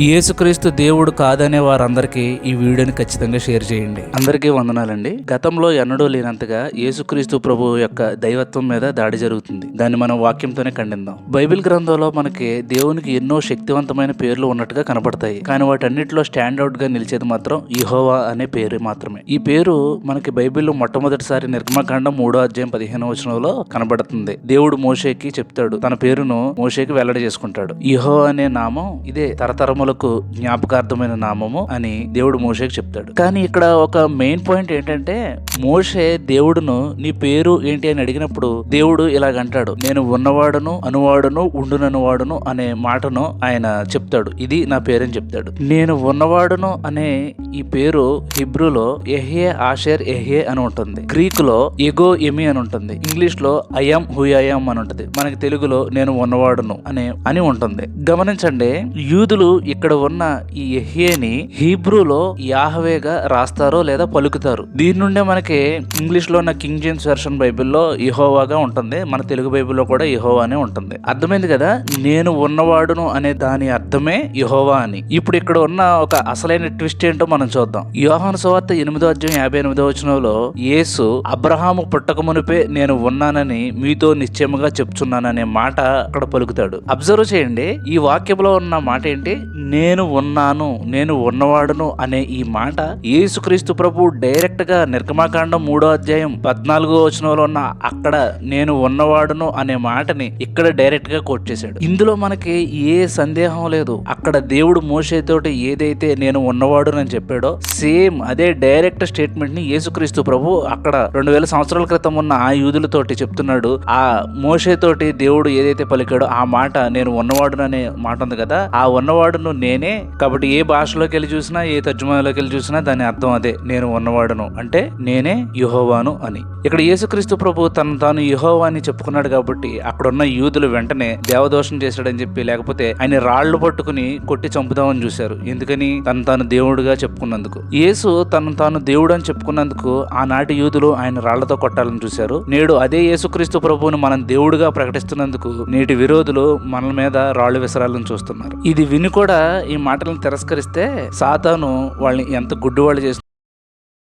యేసుక్రీస్తు దేవుడు కాదనే వారందరికీ ఈ వీడియోని ఖచ్చితంగా షేర్ చేయండి. అందరికీ వందనాలండి. గతంలో ఎన్నడూ లేనంతగా యేసుక్రీస్తు ప్రభు యొక్క దైవత్వం మీద దాడి జరుగుతుంది. దాన్ని మనం వాక్యంతోనే ఖండిద్దాం. బైబిల్ గ్రంథంలో మనకి దేవునికి ఎన్నో శక్తివంతమైన పేర్లు ఉన్నట్టుగా కనపడతాయి. కానీ వాటన్నిటిలో స్టాండ్ అవుట్గా నిలిచేది మాత్రం ఇహోవా అనే పేరు మాత్రమే. ఈ పేరు మనకి బైబిల్లో మొట్టమొదటిసారి నిర్మకాండం మూడో అధ్యాయం పదిహేను వచనంలో కనబడుతుంది. దేవుడు మోషేకి చెప్తాడు. తన పేరును మోషేకి వెల్లడి చేసుకుంటాడు. ఇహో అనే నామం ఇదే నామములకు జ్ఞాపకార్థమైన నామము అని దేవుడు మోషేకి చెప్తాడు. కానీ ఇక్కడ ఒక మెయిన్ పాయింట్ ఏంటంటే మోషే దేవుడును నీ పేరు ఏంటి అని అడిగినప్పుడు దేవుడు ఇలాగంటాడు నేను ఉన్నవాడును అనువాడును ఉండుననువాడును అనే మాటను ఆయన చెప్తాడు. ఇది నా పేరని చెప్తాడు. నేను ఉన్నవాడును అనే ఈ పేరు హిబ్రూలో ఎహే ఆషేర్ ఎహే అని ఉంటుంది. గ్రీక్లో ఎగో ఎమి అని ఉంటుంది. ఇంగ్లీష్లో అయం హుయాయం అని ఉంటుంది. మనకి తెలుగులో నేను ఉన్నవాడును అనే అని ఉంటుంది. గమనించండి యూదులు ఇక్కడ ఉన్న ఈ ఎహేని హీబ్రూలో యాహవేగా రాస్తారో లేదా పలుకుతారు. దీని నుండే మనకి ఇంగ్లీష్లో ఉన్న కింగ్ జేమ్స్ వెర్షన్ బైబిల్లో ఇహోవాగా ఉంటుంది. మన తెలుగు బైబిల్లో కూడా ఇహోవానే ఉంటుంది. అర్థమైంది కదా? నేను ఉన్నవాడును అనే దాని అర్థమే ఇహోవా అని. ఇప్పుడు ఇక్కడ ఉన్న ఒక అసలైన ట్విస్ట్ ఏంటో మనం చూద్దాం. యోహాను సువార్త ఎనిమిదో అధ్యాయం యాభై ఎనిమిదో వచనంలో యేసు అబ్రహాము పుట్టక మునిపే నేను ఉన్నానని మీతో నిశ్చయముగా చెప్తున్నాననే మాట అక్కడ పలుకుతాడు. అబ్జర్వ్ చేయండి. ఈ వాక్యంలో ఉన్న మాట ఏంటి? నేను ఉన్నాను నేను ఉన్నవాడును అనే ఈ మాట యేసుక్రీస్తు ప్రభు డైరెక్ట్గా నిర్గమాకాండం మూడో అధ్యాయం పద్నాలుగో వచనంలో ఉన్న అక్కడ నేను ఉన్నవాడును అనే మాటని ఇక్కడ డైరెక్ట్గా కోట్ చేశాడు. ఇందులో మనకి ఏ సందేహం లేదు. అక్కడ దేవుడు మోసేతోటి ఏదైతే నేను ఉన్నవాడు అని చెప్పాడో సేమ్ అదే డైరెక్ట్ స్టేట్మెంట్ని యేసుక్రీస్తు ప్రభు అక్కడ రెండు వేల సంవత్సరాల క్రితం ఉన్న ఆ యూదులతోటి చెప్తున్నాడు. ఆ మోసేతోటి దేవుడు ఏదైతే పలికాడో ఆ మాట నేను ఉన్నవాడుననే అనే మాట ఉంది కదా ఆ ఉన్నవాడును నేనే. కాబట్టి ఏ భాషలోకి వెళ్ళి చూసినా ఏ తర్జుమాలోకి వెళ్ళి చూసినా దాని అర్థం అదే. నేను ఉన్నవాడును. అంటే నేనే యుహోవాను అని. ఇక్కడ యేసుక్రీస్తు ప్రభు తను తాను యుహోవా అని చెప్పుకున్నాడు కాబట్టి అక్కడున్న యూదులు వెంటనే దేవదోషం చేశాడని చెప్పి లేకపోతే ఆయన రాళ్ళు పట్టుకుని కొట్టి చంపుదామని చూశారు. ఎందుకని? తను తాను దేవుడుగా చెప్పుకున్నందుకు. యేసు తను తాను దేవుడు అని చెప్పుకున్నందుకు ఆనాటి యూదులు ఆయన రాళ్ళతో కొట్టాలని చూశారు. నేడు అదే యేసుక్రీస్తు ప్రభువుని మనం దేవుడుగా ప్రకటిస్తున్నందుకు నేటి విరోధులు మన మీద రాళ్ళు విసరాలను చూస్తున్నారు. ఇది విని కూడా ఈ మాటలను తిరస్కరిస్తే సాతాను వాళ్ళని ఎంత గుడ్డివాళ్ళు చేసి